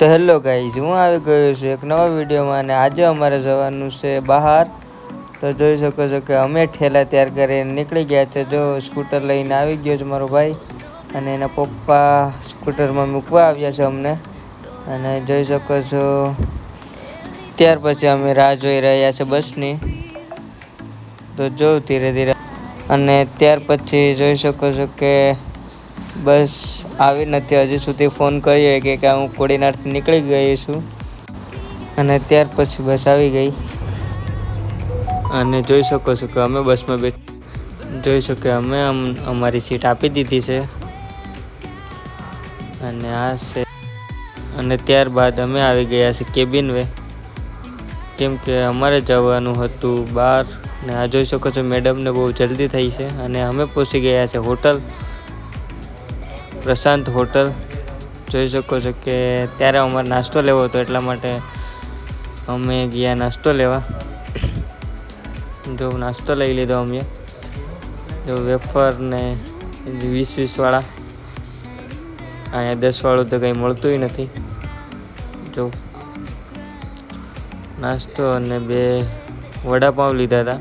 તો hello guys હું આવી ગયો છું એક નવા વિડીયોમાં અને આજે અમારે જવાનું છે બહાર. તો જોઈ શકો છો કે અમે ઠેલા તૈયાર કરીને નીકળી ગયા છે. જો સ્કૂટર લઈને આવી ગયો છે મારો ભાઈ અને એના પપ્પા સ્કૂટરમાં મૂકવા આવ્યા છે અમને. અને જોઈ શકો છો, ત્યાર પછી અમે રાહ જોઈ રહ્યા છે બસની. તો જોઉં ધીરે ધીરે. અને ત્યાર પછી જોઈ શકો છો કે બસ, આવી નથી. હજી સુધી ફોન કર્યો કે હું કોડીનારથી નીકળી ગઈ છું. અને ત્યાર પછી બસ આવી ગઈ. અને જોઈ શકો છો કે અમે બસમાં બે જોઈ શકો અમે અમ, અમારી સીટ આપી દીધી છે. અને આ છે. અને ત્યારબાદ અમે આવી ગયા છે કેબિન વે. કેમ કે અમારે જવાનું હતું બહાર ને આ જોઈ શકો છો મેડમને બહુ જલ્દી થઈ છે. અને અમે પહોંચી ગયા છે હોટલ. પ્રશાંત હોટલ જોઈ શકો છો કે ત્યારે અમારે નાસ્તો લેવો હતો એટલા માટે અમે ગયા નાસ્તો લેવા. જો નાસ્તો લઈ લીધો અમે. જો વેફર ને વીસ વીસવાળા અહીંયા દસવાળું તો કંઈ મળતું નથી. જો નાસ્તો અને બે વડાપાઉં લીધા હતા.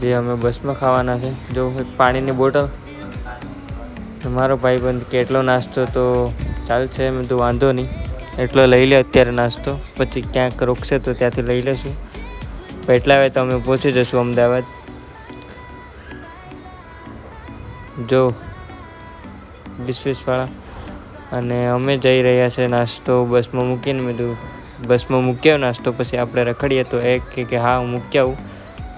જે અમે બસમાં ખાવાના છે. જો પાણીની બોટલ મારો ભાઈબંધ કે એટલો નાસ્તો તો ચાલશે મેં તો વાંધો નહીં. એટલો લઈ લે અત્યારે નાસ્તો, પછી ક્યાંક રોકશે તો ત્યાંથી લઈ લેશું. એટલા આવે તો અમે પહોંચી જશું અમદાવાદ. જો વીસ વીસવાળા અને અમે જઈ રહ્યા છે નાસ્તો બસમાં મૂકીને મેં બસમાં મૂક્યો નાસ્તો, પછી આપણે રખડીએ. તો એક કે કે, હા, હું મૂકી આવું.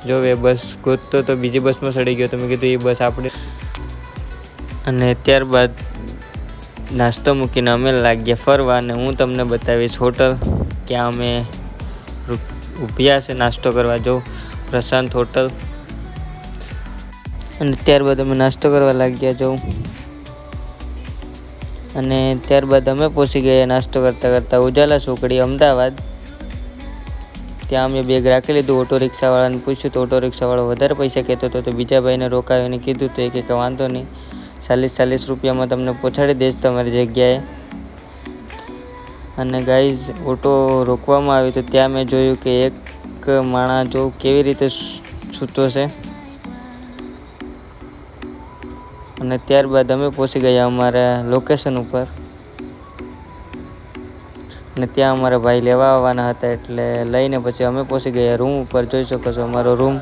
જો એ બસ ગોતતો તો બીજી બસમાં સડી ગયો તો મેં કીધું, એ બસ આપણે અને ત્યારબાદ નાસ્તો મૂકીને અમે લાગ્યા ફરવા અને હું તમને બતાવીશ હોટલ ક્યાં અમે ઊભ્યા છે નાસ્તો કરવા. જો, પ્રશાંત હોટલ. અને ત્યારબાદ અમે નાસ્તો કરવા લાગ્યા, જો. અને ત્યારબાદ અમે પહોંચી ગયા નાસ્તો કરતાં કરતાં ઉજાલા ચોકડી અમદાવાદ. ત્યાં અમે બેગ રાખી લીધું, ઓટો રિક્ષાવાળાને પૂછ્યું, તો ઓટો રિક્ષાવાળો વધારે પૈસા કહેતો હતો, તો બીજા ભાઈને રોકાવીને કીધું, તો એ કે વાંધો નહીં. ચાલીસ ચાલીસ રૂપિયામાં તમને પહોંચાડી દઈશ તમારી જગ્યાએ. અને ગાઈઝ ઓટો રોકવામાં આવ્યો તો ત્યાં મેં જોયું કે એક માણસ જો કેવી રીતે સૂતો છે. અને ત્યારબાદ અમે પહોંચી ગયા અમારા લોકેશન ઉપર. અને ત્યાં અમારા ભાઈ લેવા આવવાના હતા એટલે લઈને પછી અમે પહોંચી ગયા. રૂમ ઉપર જોઈ શકો છો અમારો રૂમ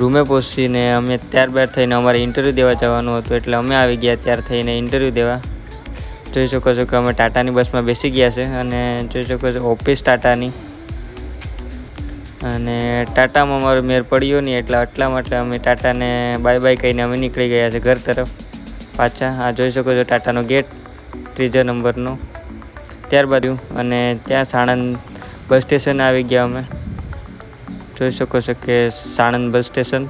રૂમે પહોંચીને અમે ત્યારબાદ થઈને અમારે ઇન્ટરવ્યૂ દેવા જવાનું હતું એટલે અમે આવી ગયા ત્યાર થઈને ઇન્ટરવ્યૂ દેવા. જોઈ શકો છો કે અમે ટાટાની બસમાં બેસી ગયા છે અને જોઈ શકો છો ઓફિસ ટાટાની. અને ટાટામાં અમારો મેર પડ્યો નહીં એટલે એટલા માટે અમે ટાટાને બાય બાય કહીને અમે નીકળી ગયા છે ઘર તરફ પાછા. આ જોઈ શકો છો ટાટાનો ગેટ ત્રીજા નંબરનો. ત્યારબાદ અને ત્યાં સાણંદ બસ સ્ટેશન આવી ગયા અમે. જોઈ શકો છો કે સાણંદ બસ સ્ટેશન.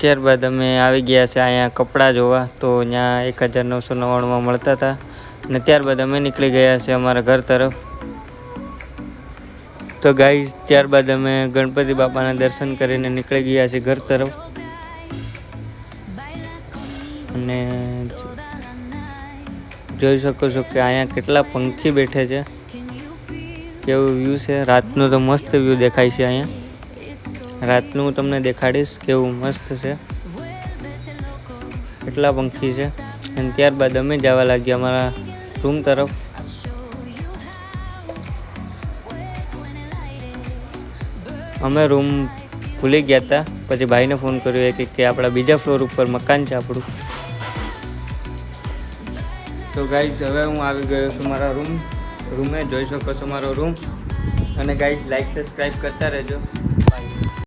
ત્યારબાદ અમે આવી ગયા છે અહીંયા કપડાં જોવા, તો ત્યાં એક હજાર નવસો નવ્વાણુંમાં મળતા હતા. અને ત્યારબાદ અમે નીકળી ગયા છે અમારા ઘર તરફ. તો ગાઈ ત્યારબાદ અમે ગણપતિ બાપાના દર્શન કરીને નીકળી ગયા છે ઘર તરફ. અને જોઈ શકો છો કે અહીંયા કેટલા પંખી બેઠે છે. કેવું વ્યૂ છે? રાતનું તો મસ્ત વ્યૂ દેખાય છે અહીંયા. રાતનું હું તમને દેખાડીશ કેવું મસ્ત છે. કેટલા પંખી છે. અને ત્યારબાદ અમે જવા લાગ્યા અમારા રૂમ તરફ. અમે રૂમ ભૂલી ગયા હતા. પછી ભાઈને ફોન કર્યો કે કે આપણા બીજા ફ્લોર ઉપર મકાન છે આપણું. તો ગાઈઝ હવે હું આવી ગયો છું મારા રૂમ રૂમે જોઈ શકો છો મારો રૂમ અને ગાઈઝ લાઈક સબસ્ક્રાઈબ કરતા રહેજો.